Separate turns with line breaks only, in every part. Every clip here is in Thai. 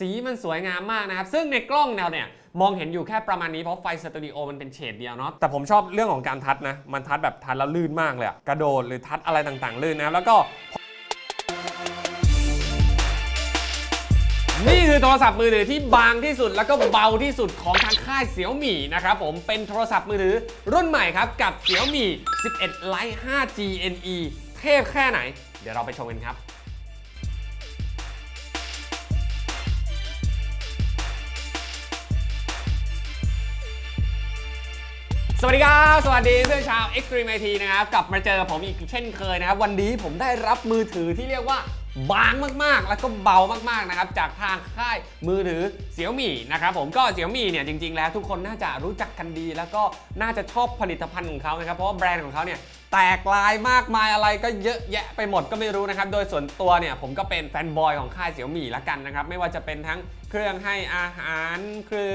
สีมันสวยงามมากนะครับ ซึ่งในกล้องเราเนี่ยมองเห็นอยู่แค่ประมาณนี้ เพราะไฟสตูดิโอมันเป็นเฉดเดียวเนาะแต่ผมชอบเรื่องของการทัดนะ มันทัดแบบทัดแล้วลื่นมากเลยกระโดดหรือทัดอะไรต่างๆ ลื่นนะครับแล้วก็นี่คือโทรศัพท์มือถือที่บางที่สุดแล้วก็เบาที่สุดของทางค่ายเสี่ยวหมี่นะครับผมเป็นโทรศัพท์มือถือรุ่นใหม่ครับกับเสี่ยวหมี่11 Lite 5G NE เทพแค่ไหน เดี๋ยวเราไปชมกันครับ สวัสดีครับ สวัสดีเพื่อนชาว Extreme IT นะครับ กลับมาเจอผมอีกเช่นเคยนะครับ วันนี้ผมได้รับมือถือที่เรียกว่าบางมากๆ แล้วก็เบามากๆนะครับจากทางค่ายมือถือเสี่ยวมี่นะครับผมก็เสี่ยวมี่เนี่ยจริงๆ แล้วทุกคนน่าจะรู้จักกันดี แล้วก็น่าจะชอบผลิตภัณฑ์ของเขานะครับเพราะว่าแบรนด์ของเขาเนี่ยแตกลายมากมายอะไรก็เยอะแยะไปหมดก็ไม่รู้นะครับ โดยส่วนตัวเนี่ยผมก็เป็นแฟนบอยของค่ายเสี่ยวมี่ละกันนะครับ ไม่ว่าจะเป็นทั้ง เครื่องให้อาหารคือ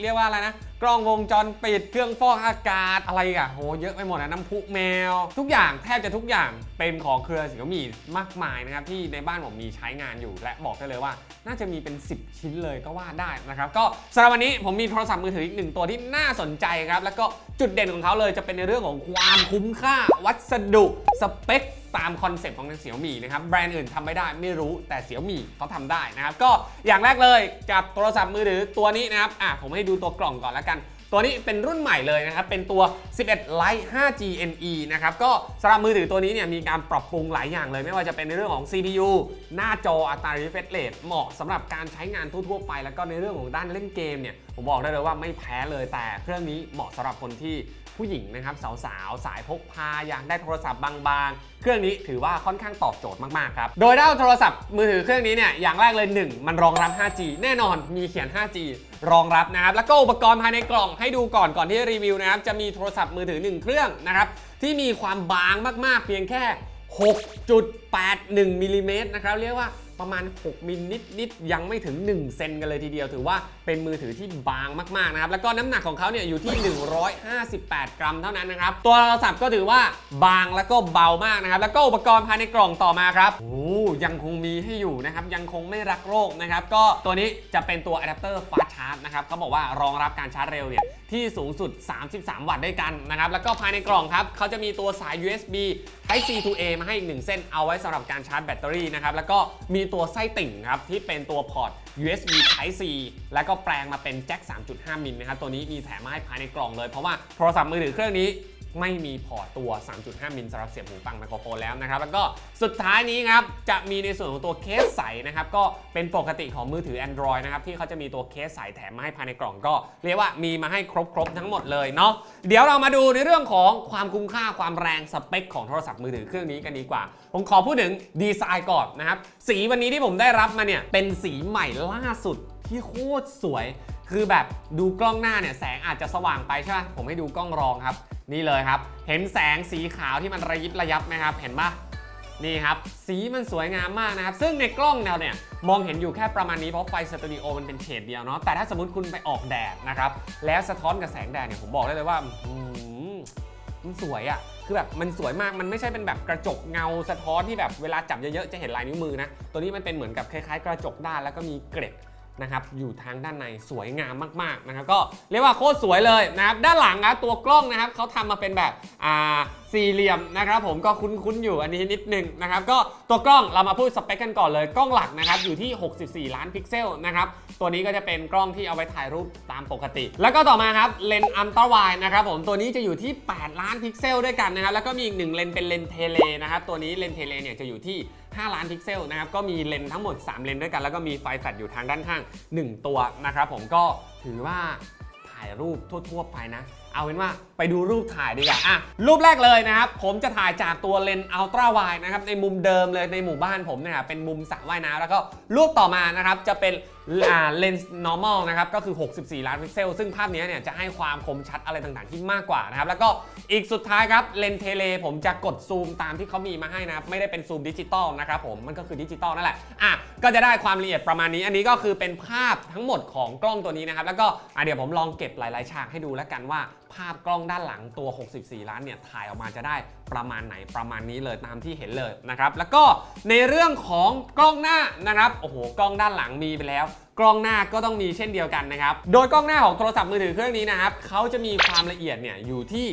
เรียกว่าอะไรนะกล้องวงจรปิดเครื่องฟอกอากาศอะไรอะโหเยอะไปหมดนะน้ำพุแมว ทุกอย่างแทบจะทุกอย่างเป็นของเครือสี่ยวหมี่มากมายนะครับที่ในบ้านผมมีใช้งานอยู่และบอกได้เลยว่า น่าจะมีเป็น 10 ชิ้นเลยก็ว่าได้นะครับก็สำหรับวันนี้ผมมีโทรศัพท์มือถืออีกหนึ่งตัวที่น่าสนใจครับแล้วก็จุดเด่นของเขาเลยจะเป็นในเรื่องของความคุ้มค่า วัสดุสเปค ตามคอนเซปต์ของทางเสี่ยวหมี่นะครับแบรนด์อื่นทำไม่ได้ไม่รู้แต่เสี่ยวหมี่เขาทำได้นะครับก็อย่างแรกเลยกับโทรศัพท์มือถือตัวนี้นะครับอะผมให้ดูตัวกล่องก่อนแล้วกันตัวนี้เป็นรุ่นใหม่เลยนะครับ เป็นตัว 11 Lite 5G NE นะครับ ก็สำหรับมือถือตัวนี้เนี่ยมีการปรับปรุงหลายอย่างเลย ไม่ว่าจะเป็นในเรื่องของ CPU หน้าจออัตรา refresh rate เหมาะสำหรับการใช้งานทั่วๆไป แล้วก็ในเรื่องของด้านเล่นเกมเนี่ย ผมบอกได้เลยว่าไม่แพ้เลย แต่เครื่องนี้เหมาะสำหรับคนที่ ผู้หญิงนะครับสาวๆสายพกพาอยากได้โทรศัพท์บางๆ เครื่องนี้ถือว่าค่อนข้างตอบโจทย์มากๆครับ โดยด้าโทรศัพท์มือถือเครื่องนี้เนี่ยอย่างแรกเลย 1 มันรองรับ 5G แน่นอนมีเขียน 5G รองรับนะครับ แล้วก็อุปกรณ์ภายในกล่องให้ดูก่อนก่อนที่จะรีวิวนะครับ จะมีโทรศัพท์มือถือ 1 เครื่องนะครับ ที่มีความบางมากๆ เพียงแค่ 81มิลลิเมตรนะครับเรียกว่าประมาณ 6มิลนิดนิดๆยังไม่ถึง 1 เซนกันเลยทีเดียว ถือว่าเป็นมือถือที่บางมากๆนะครับ แล้วก็น้ำหนักของเขาเนี่ยอยู่ที่ 158 กรัมเท่านั้นนะครับ ตัวโทรศัพท์ก็ถือว่าบางแล้วก็เบามากนะครับ แล้วก็อุปกรณ์ภายในกล่องต่อมาครับโอ้ยังคงมีให้อยู่นะครับ ยังคงไม่รักโรคนะครับ ก็ตัวนี้จะเป็นตัวอะแดปเตอร์ฟาชาร์จนะครับเขาบอกว่ารองรับการชาร์จเร็วเนี่ยที่สูงสุด 33 วัตต์ด้วยกันนะครับ แล้วก็ภายในกล่องครับเขาจะมีตัวสาย USB Type C to A มาให้อีกหนึ่งเส้นเอาไว้สำหรับการชาร์จแบตเตอรี่นะครับแล้วก็มีตัวไส้ติ่งครับที่เป็นตัวพอร์ต USB Type C แล้วก็แปลงมาเป็นแจ็ค 3.5 มิลนะครับตัวนี้มีแถมมาให้ภายในกล่องเลยเพราะว่าโทรศัพท์มือถือเครื่องนี้ ไม่มีพอร์ตตัว 3.5 มิลสำหรับเสียบหูฟังไมโครโฟนแล้วนะครับ แล้วก็สุดท้ายนี้ครับ จะมีในส่วนของตัวเคสใสนะครับ ก็เป็นปกติของมือถือ Android นะครับ ที่เขาจะมีตัวเคสใสแถมมาให้ภายในกล่องก็ เรียกว่ามีมาให้ครบๆทั้งหมดเลยเนาะเดี๋ยวเรามาดูในเรื่องของความคุ้มค่าความแรงสเปคของโทรศัพท์มือถือเครื่องนี้กันดีกว่า ผมขอพูดถึงดีไซน์ก่อนนะครับสีวันนี้ที่ผมได้รับมาเนี่ยเป็นสีใหม่ล่าสุดที่โคตรสวย คือแบบดูกล้องหน้าเนี่ยแสงอาจจะสว่างไปใช่ไหมผมให้ดูกล้องรองครับ นี่เลยครับ เห็นแสงสีขาวที่มันระยิบระยับไหมครับ เห็นปะนี่ครับ สีมันสวยงามมากนะครับ ซึ่งในกล้องเราเนี่ยมองเห็นอยู่แค่ประมาณนี้เพราะไฟสตูดิโอมันเป็นเฉดเดียวเนาะ แต่ถ้าสมมติคุณไปออกแดดนะครับ แล้วสะท้อนกับแสงแดดเนี่ยผมบอกได้เลยว่าอื้อหือมันสวยอะ่ะ คือแบบมันสวยมาก มันไม่ใช่เป็นแบบกระจกเงาสะท้อนที่แบบเวลาจับเยอะๆจะเห็นลายนิ้วมือนะ ตัวนี้มันเป็นเหมือนกับคล้ายๆ กระจกด้านแล้วก็มีเกร็ด นะครับอยู่ทางด้านในสวยงามมากๆนะครับก็เรียกว่าโคตรสวยเลยนะครับด้านหลังนะตัวกล้องนะครับเขาทำมาเป็นแบบอ่าสี่เหลี่ยมนะครับผมก็คุ้นๆอยู่อันนี้นิดนึงนะครับก็ตัวกล้องเรามาพูดสเปคกันก่อนเลยกล้องหลักนะครับอยู่ที่ 64 ล้านพิกเซลนะครับตัวนี้ก็จะเป็นกล้องที่เอาไว้ถ่ายรูปตามปกติ แล้วก็ต่อมาครับเลนส์อัลตร้าไวนะครับผมตัวนี้จะอยู่ที่ 8 ล้านพิกเซลด้วยกันนะครับแล้วก็มีอีกหนึ่งเลนส์เป็นเลนส์เทเลนะครับตัวนี้เลนส์เทเลเนี่ยจะอยู่ที่ 5 ล้านพิกเซลนะครับก็มีเลนส์ทั้งหมด 3 เลนส์ด้วยกัน แล้วก็มีไฟแฟลชอยู่ทางด้านข้าง 1 ตัวนะครับผมก็ถือว่าถ่ายรูปทั่ว ๆ ไปนะ เอาเป็นว่าไปดูรูปถ่ายดีกว่าอะรูปแรกเลยนะครับ ผมจะถ่ายจากตัวเลนส์อัลตร้าไวนะครับในมุมเดิมเลยในหมู่บ้านผมเนี่ยเป็นมุมสระว่ายน้ำแล้วก็รูปต่อมานะครับจะเป็นเลนส์ normal นะครับก็คือ 64 ล้านพิกเซล ซึ่งภาพนี้เนี่ยจะให้ความคมชัดอะไรต่างๆ ที่มากกว่านะครับแล้วก็อีกสุดท้ายครับเลนส์เทเลผมจะกดซูมตามที่เขามีมาให้นะครับไม่ได้เป็นซูมดิจิตอลนะครับผมมันก็คือดิจิตอลนั่นแหละอะก็จะได้ความละเอียดประมาณนี้ อันนี้ก็คือเป็นภาพทั้งหมดของกล้องตัวนี้นะครับแล้วก็อะเดี๋ยวผมลองเก็บหลายๆฉากให้ดูแล้วกันว่า ภาพกล้องด้านหลังตัว 64 ล้านเนี่ยถ่ายออกมาจะได้ประมาณไหนประมาณนี้เลยตามที่เห็นเลยนะครับแล้วก็ในเรื่องของกล้องหน้านะครับโอ้โหกล้องด้านหลังมีไปแล้ว กล้องหน้าก็ต้องมีเช่นเดียวกันนะครับโดยกล้องหน้าของโทรศัพท์มือถือเครื่องนี้นะครับเขาจะมีความละเอียดเนี่ยอยู่ที่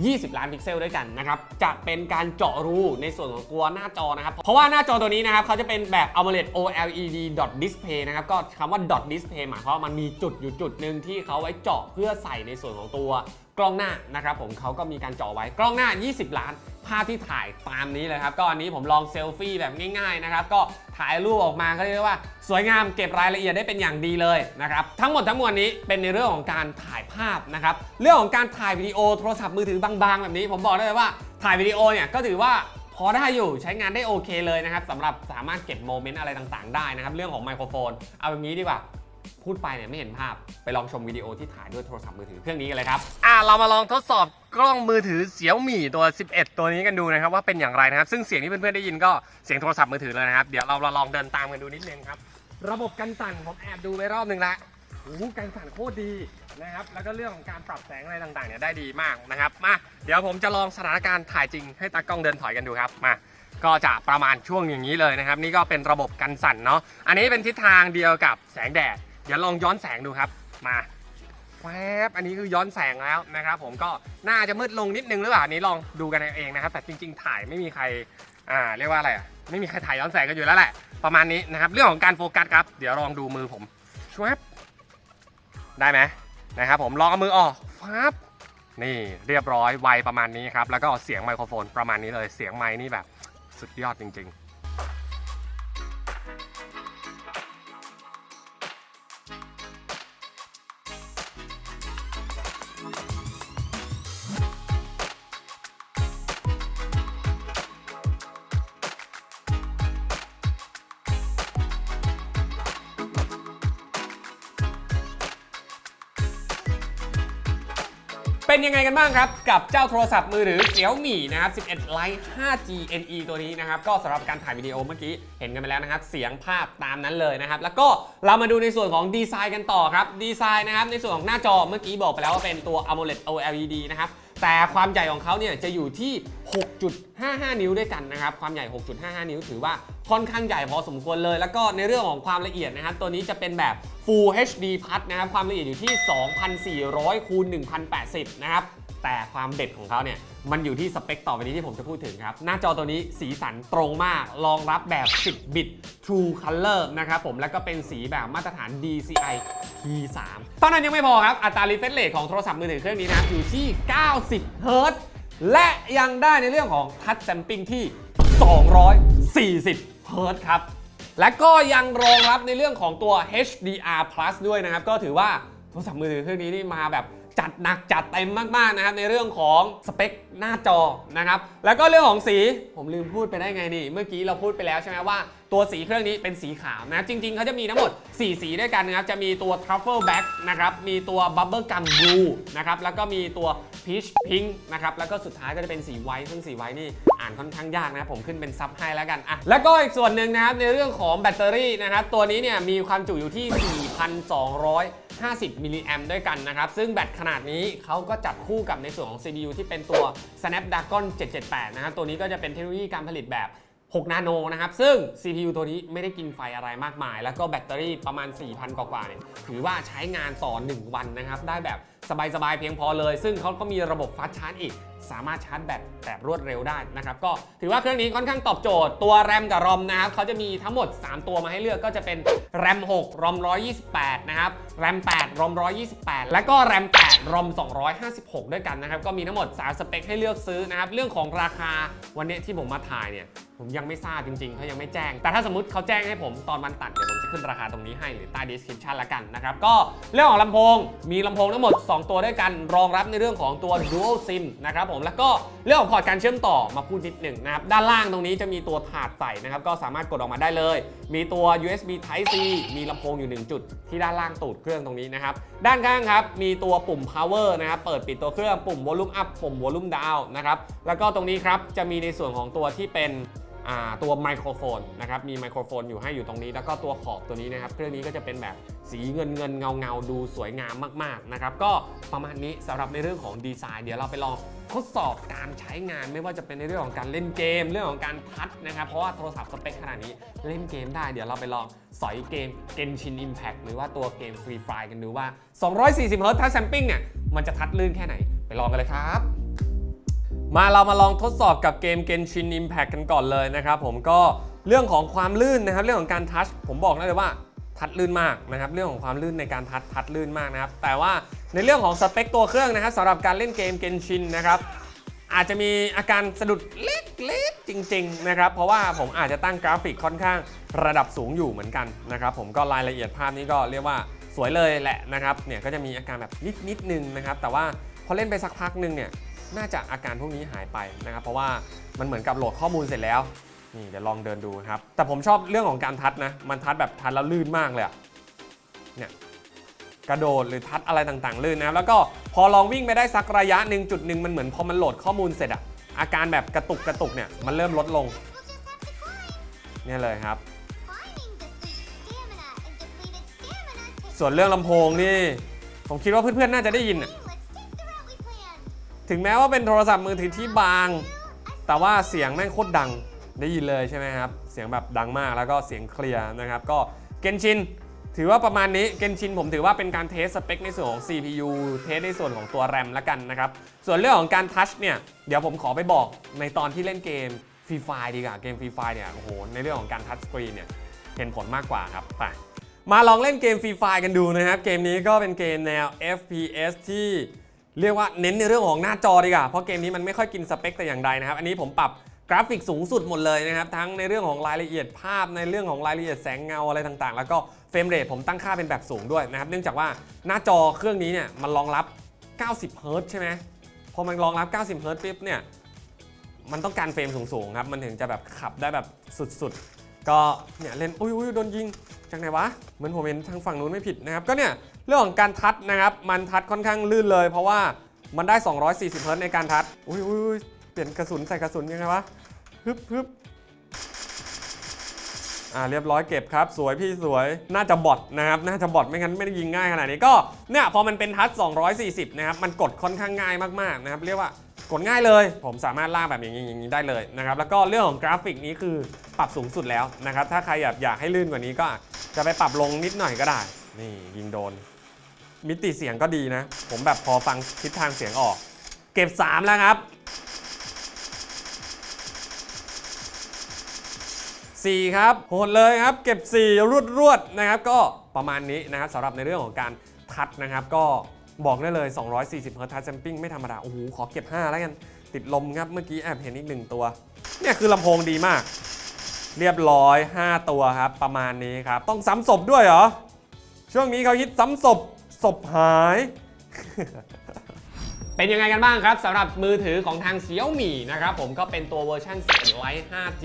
20 ล้านพิกเซลด้วยกันนะครับ จะเป็นการเจาะรูในส่วนของตัวหน้าจอนะครับ เพราะว่าหน้าจอตัวนี้นะครับเขาจะเป็นแบบ AMOLED OLED dot display นะครับ ก็คำว่า dot display หมายความว่ามันมีจุดอยู่จุดหนึ่งที่เขาไว้เจาะเพื่อใส่ในส่วนของตัวกล้องหน้านะครับผมเขาก็มีการเจาะไว้กล้องหน้า 20 ล้าน ภาพที่ถ่ายตามนี้เลยครับก็อันนี้ผมลองเซลฟี่แบบง่ายๆนะครับก็ถ่ายรูปออกมาก็เรียกว่า สวยงามเก็บรายละเอียดได้เป็นอย่างดีเลยนะครับทั้งหมดทั้งมวลนี้เป็นในเรื่องของการถ่ายภาพนะครับเรื่องของการถ่ายวิดีโอโทรศัพท์มือถือบางๆ แบบนี้ ผมบอกได้เลยว่าถ่ายวิดีโอเนี่ยก็ถือว่าพอได้อยู่ใช้งานได้โอเคเลยนะครับสำหรับสามารถเก็บโมเมนต์อะไรต่างๆ ได้นะครับเรื่องของไมโครโฟนเอาแบบนี้ดีกว่า พูดไปเนี่ยไม่เห็นภาพไปลองชมวิดีโอที่ถ่ายด้วยโทรศัพท์มือถือเครื่องนี้กันเลยครับ อ่าเรามาลองทดสอบกล้องมือถือเสียวหมี่ตัว 11 ตัวนี้กันดูนะครับว่าเป็นอย่างไรนะครับ ซึ่งเสียงที่เพื่อนๆได้ยินก็เสียงโทรศัพท์มือถือเลยนะครับ เดี๋ยวเราลองเดินตามกันดูนิดนึงครับ ระบบกันสั่นผมแอบดูไปรอบหนึ่งละโอ้กันสั่นโคตรดีนะครับ แล้วก็เรื่องของการปรับแสงอะไรต่างๆเนี่ยได้ดีมากนะครับ มาเดี๋ยวผมจะลองสถานการณ์ถ่ายจริงให้ตากล้องเดินถอยกันดูครับ มาก็จะประมาณช่วงอย่างนี้เลยนะครับ นี่ก็เป็นระบบกันสั่นเนาะ อันนี้เป็นทิศทางเดียวกับแสงแดด เดี๋ยวลองย้อนแสงดูครับ มาแวบอันนี้คือย้อนแสงแล้วนะครับ ผมก็น่าจะมืดลงนิดนึงหรือเปล่าอันนี้ลองดูกันเองนะครับ แต่จริง ๆ ถ่ายไม่มีใครอ่าเรียกว่าอะไรอะไม่มีใครถ่ายย้อนแสงกันอยู่แล้วแหละประมาณนี้นะครับ เรื่องของการโฟกัสครับ เดี๋ยวลองดูมือผมชวบได้ไหมนะครับ ผมลองเอามือออกฟับนี่เรียบร้อยไวประมาณนี้ครับ แล้วก็เสียงไมโครโฟนประมาณนี้เลยเสียงไมค์นี่แบบสุดยอดจริง ๆ เป็นยังไงกันบ้างครับ กับเจ้าโทรศัพท์มือถือเสียวหมี่นะครับ 11 Lite 5G NE ตัวนี้นะครับ ก็สำหรับการถ่ายวิดีโอเมื่อกี้เห็นกันไปแล้วนะครับ เสียงภาพตามนั้นเลยนะครับ แล้วก็เรามาดูในส่วนของดีไซน์กันต่อครับ ดีไซน์นะครับในส่วนของหน้าจอเมื่อกี้บอกไปแล้วว่าเป็นตัว AMOLED OLED นะครับ แต่ความใหญ่ของเขาเนี่ยจะอยู่ที่ 6.55 นิ้วด้วยกันนะครับ ความใหญ่ 6.55 นิ้วถือว่าค่อนข้างใหญ่พอสมควรเลย แล้วก็ในเรื่องของความละเอียดนะครับ ตัวนี้จะเป็นแบบ Full HD Plus นะครับ ความละเอียดอยู่ที่ 2,400คูณ1080 นะครับ แต่ความเด็ดของเขาเนี่ยมันอยู่ที่สเปคต่อไปนี้ที่ผมจะพูดถึงครับ หน้าจอตัวนี้สีสันตรงมาก รองรับแบบ 10 บิต True Color นะครับผม แล้วก็เป็นสีแบบมาตรฐาน DCI P3 ตอนนั้นยังไม่พอครับ อัตรา refresh rate ของโทรศัพท์มือถือเครื่องนี้นะอยู่ที่ 90เฮิรตซ์และยังได้ในเรื่องของ Touch Sampling ที่ 240เฮิรตซ์ครับ และก็ยังรองรับในเรื่องของตัว HDR Plus ด้วยนะครับ ก็ถือว่าโทรศัพท์มือถือเครื่องนี้นี่มาแบบจัดหนักจัดเต็มมาก ๆ นะครับ ในเรื่องของสเปคหน้าจอนะครับ แล้วก็เรื่องของสีผมลืมพูดไปได้ไงนี่ เมื่อกี้เราพูดไปแล้วใช่ไหมว่า ตัวสีเครื่องนี้เป็นสีขาวนะ จริง ๆเขาจะมีทั้งหมด 4 สีด้วยกันนะครับ จะมีตัว Truffle Black นะครับ มีตัว Bubble Gum Blue นะครับ แล้วก็มีตัว Peach Pink นะครับ แล้วก็สุดท้ายก็จะเป็นสีไวท์ซึ่งสีไวท์นี่อ่านค่อนข้างยากนะ ผมขึ้นเป็นซับให้แล้วกันอะแล้วก็อีกส่วนหนึ่งนะครับในเรื่องของแบตเตอรี่นะครับตัวนี้เนี่ยมีความจุอยู่ที่ 4,250 มิลลิแอมด้วยกันนะครับ ซึ่งแบตขนาดนี้เขาก็จัดคู่กับในส่วนของ CPU ที่เป็นตัว Snapdragon 778 นะครับตัวนี้ก็จะเป็นเทคโนโลยีการผลิตแบบ 6 นาโนนะครับ ซึ่ง CPU ตัวนี้ไม่ได้กินไฟอะไรมากมาย แล้วก็แบตเตอรี่ประมาณ 4,000 กว่าๆเนี่ยถือว่าใช้งานต่อ 1 วันนะครับ ได้แบบสบายๆเพียงพอเลย ซึ่งเขาก็มีระบบฟาสต์ชาร์จอีก สามารถชาร์จแบตแบบรวดเร็วได้นะครับ ก็ถือว่าเครื่องนี้ค่อนข้างตอบโจทย์ ตัวแรมกับรอมนะครับเขาจะมีทั้งหมด 3 ตัวมาให้เลือกก็จะเป็นแรม6รอม128 นะครับแรม8รอม128 และก็แรม8รอม256 ด้วยกันนะครับ ก็มีทั้งหมด 3 สเปคให้เลือกซื้อนะครับ เรื่องของราคาวันนี้ที่ผมมาถ่ายเนี่ยผมยังไม่ทราบจริงๆเขายังไม่แจ้ง แต่ถ้าสมมติเขาแจ้งให้ผมตอนวันตัดเดี๋ยวผมจะขึ้นราคาตรงนี้ให้หรือใต้ description ละกันนะครับ ก็เรื่องของลำโพงมีลำโพงทั้งหมด2 ตัวด้วยกัน รองรับในเรื่องของตัว dual sim นะครับผมแล้วก็เรื่องของพอร์ตการเชื่อมต่อมาพูดนิดหนึ่งนะครับ ด้านล่างตรงนี้จะมีตัวถาดใส่นะครับ ก็สามารถกดออกมาได้เลย มีตัว USB Type C มีลำโพงอยู่ 1 จุด ที่ด้านล่างตูดเครื่องตรงนี้นะครับ ด้านข้างครับ มีตัวปุ่ม power นะครับ เปิดปิดตัวเครื่องปุ่ม volume up ปุ่ม volume down นะครับแล้วก็ตรงนี้ครับจะมีในส่วนของตัวที่เป็นตัวไมโครโฟนนะครับ มีไมโครโฟนอยู่ให้อยู่ตรงนี้ แล้วก็ตัวขอบตัวนี้นะครับ เครื่องนี้ก็จะเป็นแบบ สีเงินเงินเงาเงาดูสวยงามมากๆนะครับก็ประมาณนี้สำหรับในเรื่องของดีไซน์เดี๋ยวเราไปลองทดสอบการใช้งานไม่ว่าจะเป็นในเรื่องของการเล่นเกม เรื่องของการทัชนะครับ เพราะว่าโทรศัพท์สเปคขนาดนี้เล่นเกมได้เดี๋ยวเราไปลองสอยเกม Genshin Impact หรือว่าตัวเกม Free Fire กันดูว่า 240 Hz ทัชแซมปิ้งเนี่ยมันจะทัดลื่นแค่ไหนไปลองกันเลยครับ มาเรามาลองทดสอบกับเกม Genshin Impact กันก่อนเลยนะครับผมก็เรื่องของความลื่นนะครับเรื่องของการทัชผมบอกได้เลยว่า ทัดลื่นมากนะครับเรื่องของความลื่นในการทัดทัดลื่นมากนะครับ แต่ว่าในเรื่องของสเปคตัวเครื่องนะครับสำหรับการเล่นเกม Genshin นะครับอาจจะมีอาการสะดุดเล็กๆจริง ๆ นะครับ เพราะว่าผมอาจจะตั้งกราฟิกค่อนข้างระดับสูงอยู่เหมือนกันนะครับผมก็รายละเอียดภาพนี้ก็เรียกว่าสวยเลยแหละนะครับเนี่ยก็จะมีอาการแบบนิดนิดๆนึงนะครับ แต่ว่าพอเล่นไปสักพักหนึงเนี่ยน่าจะอาการพวกนี้หายไปนะครับ เพราะว่ามันเหมือนกับโหลดข้อมูลเสร็จแล้ว นี่เดี๋ยวลองเดินดูครับ แต่ผมชอบเรื่องของการทัดนะ มันทัดแบบทัดแล้วลื่นมากเลยอะเนี่ยกระโดดหรือทัดอะไรต่างๆ ลื่นนะแล้วก็พอลองวิ่งไปได้สักระยะหนึ่งจุดหนึ่งมันเหมือนพอมันโหลดข้อมูลเสร็จอะอาการแบบกระตุกกระตุกเนี่ยมันเริ่มลดลงเนี่ยเลยครับ ส่วนเรื่องลำโพงนี่ ผมคิดว่าเพื่อนๆน่าจะได้ยินอะถึงแม้ว่าเป็นโทรศัพท์มือถือที่บาง แต่ว่าเสียงแม่งโคตรดัง ได้ยินเลยใช่ไหมครับ เสียงแบบดังมากแล้วก็เสียงเคลียร์นะครับ ก็เกนชินถือว่าประมาณนี้เกนชินผมถือว่าเป็นการเทสสเปคในส่วนของ CPU เทสในส่วนของตัว RAM ละกันนะครับ ส่วนเรื่องของการทัชเนี่ย เดี๋ยวผมขอไปบอกในตอนที่เล่นเกมฟรีไฟดีกว่า เกมฟรีไฟเนี่ย โอ้โห ในเรื่องของการทัชสกรีนเนี่ย เห็นผลมากกว่าครับไปมาลองเล่นเกมฟรีไฟกันดูนะครับ เกมนี้ก็เป็นเกมแนว FPS ที่เรียกว่าเน้นในเรื่องของหน้าจอดีกว่า เพราะเกมนี้มันไม่ค่อยกินสเปคแต่อย่างใดนะครับ อันนี้ผมปรับ ราฟิกสูงสุดหมดเลยนะครับ ทั้งในเรื่องของรายละเอียดภาพในเรื่องของรายละเอียดแสงเงาอะไรต่างๆ แล้วก็เฟรมเรทผมตั้งค่าเป็นแบบสูงด้วยนะครับ เนื่องจากว่าหน้าจอเครื่องนี้เนี่ยมันรองรับ 90เฮิรตใช่ไหมพอมันรองรับ 90เฮิรตปุ๊บเนี่ยมันต้องการเฟรมสูงๆครับ มันถึงจะแบบขับได้แบบสุดๆ ก็เนี่ยเล่นอุ้ยอุ้ยโดนยิงจากไหนวะ เหมือนผมเห็นทางฝั่งนู้นไม่ผิดนะครับ ก็เนี่ยเรื่องของการทัดนะครับ มันทัดค่อนข้างลื่นเลย เพราะว่ามันได้ 240เฮิร์ตซ์ในการทัดอุ้ยอุ้ยอุ้ยเปลี่ยนกระสุนใส่กระสุนยังไงวะ ฮึบฮึบอ่าเรียบร้อยเก็บครับ สวยพี่สวยน่าจะบอทนะครับน่าจะบอทไม่งั้นไม่ได้ยิงง่ายขนาดนี้ก็เนี่ยพอมันเป็นทัด240 นะครับ มันกดค่อนข้างง่ายมากๆนะครับ เรียกว่ากดง่ายเลย ผมสามารถลากแบบอย่างนี้อย่างนี้ได้เลยนะครับ แล้วก็เรื่องของกราฟิกนี้คือปรับสูงสุดแล้วนะครับ ถ้าใครอยากอยากให้ลื่นกว่านี้ก็จะไปปรับลงนิดหน่อยก็ได้ นี่ยิงโดน มิติเสียงก็ดีนะ ผมแบบพอฟังทิศทางเสียงออก เก็บ 3 แล้วครับ 4 ครับโหดเลยครับ เก็บ 4 รวดรวดๆนะครับ ก็ประมาณนี้นะครับสำหรับในเรื่องของการทัดนะครับ ก็บอกได้เลย 240 Hz touch sampling ไม่ธรรมดา โอ้โห ขอเก็บ 5 แล้วกัน ติดลมครับ เมื่อกี้แอบเห็นอีกหนึ่งตัว เนี่ยคือลำโพงดีมาก เรียบร้อย 5 ตัวครับ ประมาณนี้ครับ ต้องซ้ำศพด้วยเหรอ ช่วงนี้เขาฮิตซ้ำศพศพหาย เป็นยังไงกันบ้างครับสำหรับมือถือของทาง Xiaomi นะครับผมก็เป็นตัวเวอร์ชัน11 Lite 5G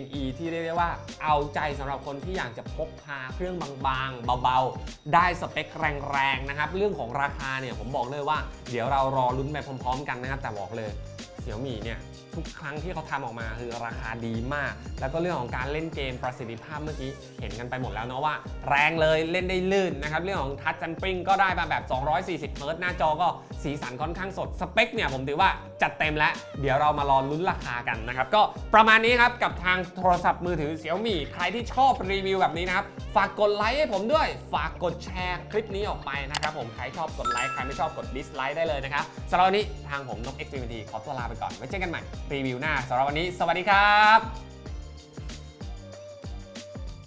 NE ที่เรียกได้ว่าเอาใจสำหรับคนที่อยากจะพกพาเครื่องบางๆ เบาๆ ได้สเปคแรงๆ นะครับ เรื่องของราคาเนี่ยผมบอกเลยว่า เดี๋ยวเรารอลุ้นไปพร้อมๆ กันนะครับ แต่บอกเลย Xiaomi เนี่ย ทุกครั้งที่เขาทำออกมาคือราคาดีมาก แล้วก็เรื่องของการเล่นเกมประสิทธิภาพเมื่อกี้เห็นกันไปหมดแล้วเนาะว่า แรงเลยเล่นได้ลื่นนะครับ เรื่องของทัชจันปริงก็ได้มาแบบ 240เฮิร์ตซ์หน้าจอก็สีสันค่อนข้างสดสเปคเนี่ยผมถือว่าจัดเต็มแล้ว เดี๋ยวเรามารอลุ้นราคากันนะครับ ก็ประมาณนี้ครับกับทางโทรศัพท์มือถือ Xiaomi ใครที่ชอบรีวิวแบบนี้นะครับฝากกดไลค์ให้ผมด้วย ฝากกดแชร์คลิปนี้ออกไปนะครับผมใครชอบกดไลค์ใครไม่ชอบกดดิสไลค์ได้เลยนะครับสำหรับวันนี้ทางผมนก x อ็กซ์ขอตัวลาไปก่อนไว้เจอกันใหม่รีวิวหน้าสำหรับวันนี้ สวัสดีครับ